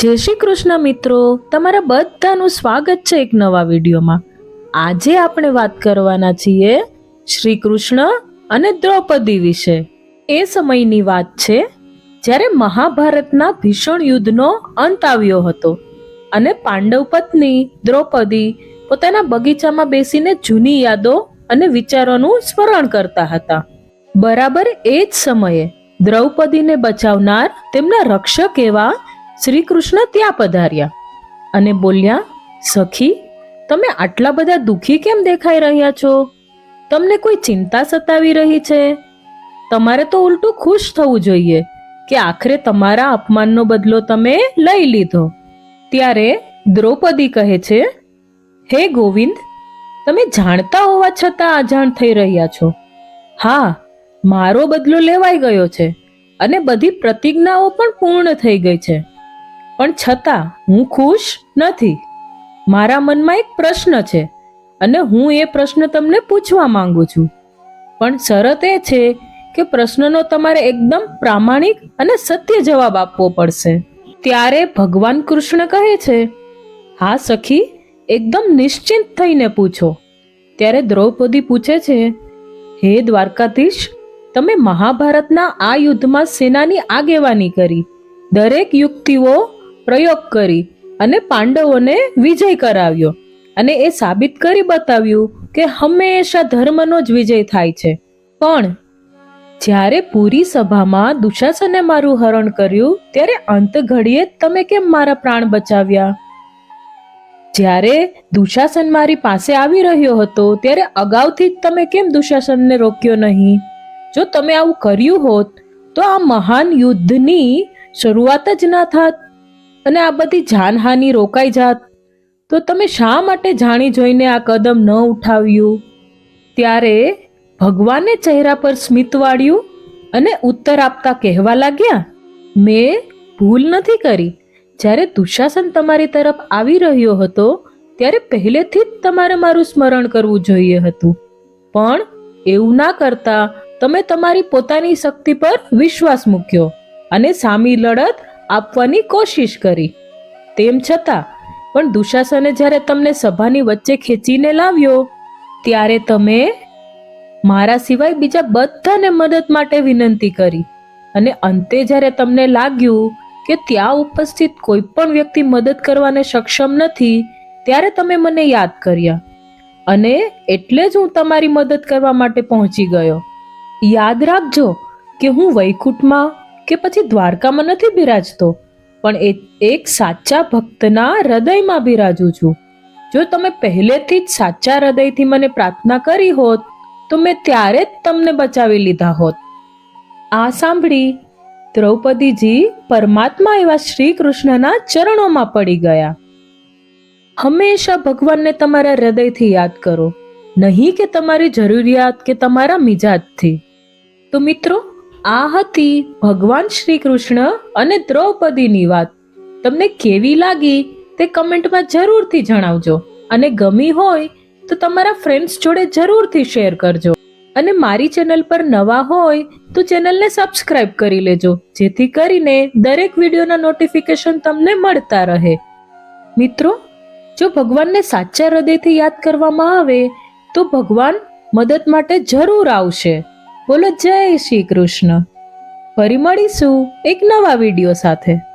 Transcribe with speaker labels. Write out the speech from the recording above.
Speaker 1: જય શ્રી કૃષ્ણ મિત્રો. તમારા બધાનું સ્વાગત છે એક નવા વિડીયોમાં. આજે આપણે વાત કરવાના છીએ શ્રી કૃષ્ણ અને દ્રૌપદી વિશે. એ સમયની વાત છે જ્યારે મહાભારતના ભીષણ યુદ્ધનો અંત આવ્યો હતો અને પાંડવ પત્ની દ્રૌપદી પોતાના બગીચામાં બેસીને જૂની યાદો અને વિચારોનું સ્મરણ કરતા હતા. બરાબર એ જ સમયે દ્રૌપદીને બચાવનાર તેમના રક્ષક એવા શ્રી કૃષ્ણ ત્યાં પધાર્યા અને બોલ્યા, સખી, તમે આટલા બધા દુઃખી કેમ દેખાઈ રહ્યા છો? તમને કોઈ ચિંતા સતાવી રહી છે? તમારે તો ઉલટું ખુશ થવું જોઈએ કે આખરે તમારા અપમાનનો બદલો તમે લઈ લીધો. ત્યારે દ્રૌપદી કહે છે, હે ગોવિંદ, તમે જાણતા હોવા છતાં અજાણ થઈ રહ્યા છો. હા, મારો બદલો લેવાઈ ગયો છે અને બધી પ્રતિજ્ઞાઓ પણ પૂર્ણ થઈ ગઈ છે. પણ છતાં હું ખુશ નથી. મારા મનમાં એક પ્રશ્ન છે અને હું એ પ્રશ્ન તમને પૂછવા માંગુ છું. પણ શરત એ છે કે પ્રશ્નનો તમારે એકદમ પ્રામાણિક અને સત્ય જવાબ આપવો પડશે. ત્યારે ભગવાન કૃષ્ણ કહે છે, હા સખી, એકદમ નિશ્ચિંત થઈને પૂછો. ત્યારે દ્રૌપદી પૂછે છે, હે દ્વારકાધીશ, તમે મહાભારતના આ યુદ્ધમાં સેનાની આગેવાની કરી. દરેક યુક્તિઓ પ્રયોગ કરી અને પાંડવોને વિજય કરાવ્યો. અને એ સાબિત કરી બતાવ્યું કે હંમેશા ધર્મનો જ વિજય થાય છે. પણ જ્યારે પૂરી સભામાં દુશાસને મારું હરણ કર્યું, ત્યારે અંત ઘડીએ તમે કેમ મારા પ્રાણ બચાવ્યા? જ્યારે દુશાસન મારી પાસે આવી રહ્યો હતો, ત્યારે અગાઉથી જ તમે કેમ દુશાસનને રોક્યો નહીં? જો તમે આવું કર્યું હોત, તો આ મહાન યુદ્ધની શરૂઆત જ ના થાત. અને આ બધી જાનહાનિ રોકાઈ જાત. તો તમે શા માટે જાણી જોઈને આ કદમ ન ઉઠાવ્યું? ત્યારે ભગવાને ચહેરા પર સ્મિત વાળ્યું અને ઉત્તર આપતા કહેવા લાગ્યા, મેં ભૂલ નથી કરી. જ્યારે દુશાસન તમારી તરફ આવી રહ્યો હતો, ત્યારે પહેલેથી જ તમારે મારું સ્મરણ કરવું જોઈએ હતું. પણ એવું ના કરતા તમે તમારી પોતાની શક્તિ પર વિશ્વાસ મૂક્યો અને સામી લડત આપવાની કોશિશ કરી. તેમ છતાં, પણ દુશાસને જ્યારે તમને સભાની વચ્ચે ખેંચીને લાવ્યો, ત્યારે તમે મારા સિવાય બીજા બધાને મદદ માટે વિનંતી કરી. અને અંતે જ્યારે તમને લાગ્યું કે ત્યાં ઉપસ્થિત કોઈ પણ વ્યક્તિ મદદ કરવાને સક્ષમ નથી, ત્યારે તમે મને યાદ કર્યા. અને એટલે જ હું તમારી મદદ કરવા માટે પહોંચી ગયો. યાદ રાખજો કે હું વૈકુંઠમાં કે પછી દ્વારકામાં નથી બિરાજતો? પણ એ એક સાચા ભક્તના હૃદયમાં બિરાજું છું. જો તમે પહેલેથી જ સાચા હૃદયથી મને પ્રાર્થના કરી હોત, તો મેં ત્યારે જ તમને બચાવી લીધા હોત. આ સાંભળી દ્રૌપદીજી પરમાત્મા એવા શ્રી કૃષ્ણના ચરણોમાં પડી ગયા. હંમેશા ભગવાનને તમારા હૃદયથી યાદ કરો. નહીં કે તમારી જરૂરિયાત કે તમારા મિજાજથી. તો મિત્રો આ હતી ભગવાન શ્રી કૃષ્ણ અને દ્રૌપદીની વાત. તમને કેવી લાગી તે કમેન્ટમાં જરૂરથી જણાવજો અને ગમી હોય તો તમારા ફ્રેન્ડ્સ જોડે જરૂરથી શેર કરજો. અને મારી ચેનલ પર નવા હોય તો ચેનલને સબસ્ક્રાઇબ કરી લેજો, જેથી કરીને દરેક વિડીયોના નોટિફિકેશન તમને મળતા રહે. મિત્રો, જો ભગવાનને સાચા હૃદયથી યાદ કરવામાં આવે તો ભગવાન મદદ માટે જરૂર આવશે. બોલો જય શ્રી કૃષ્ણ. ફરી મળીશું એક નવા વીડિયો સાથે.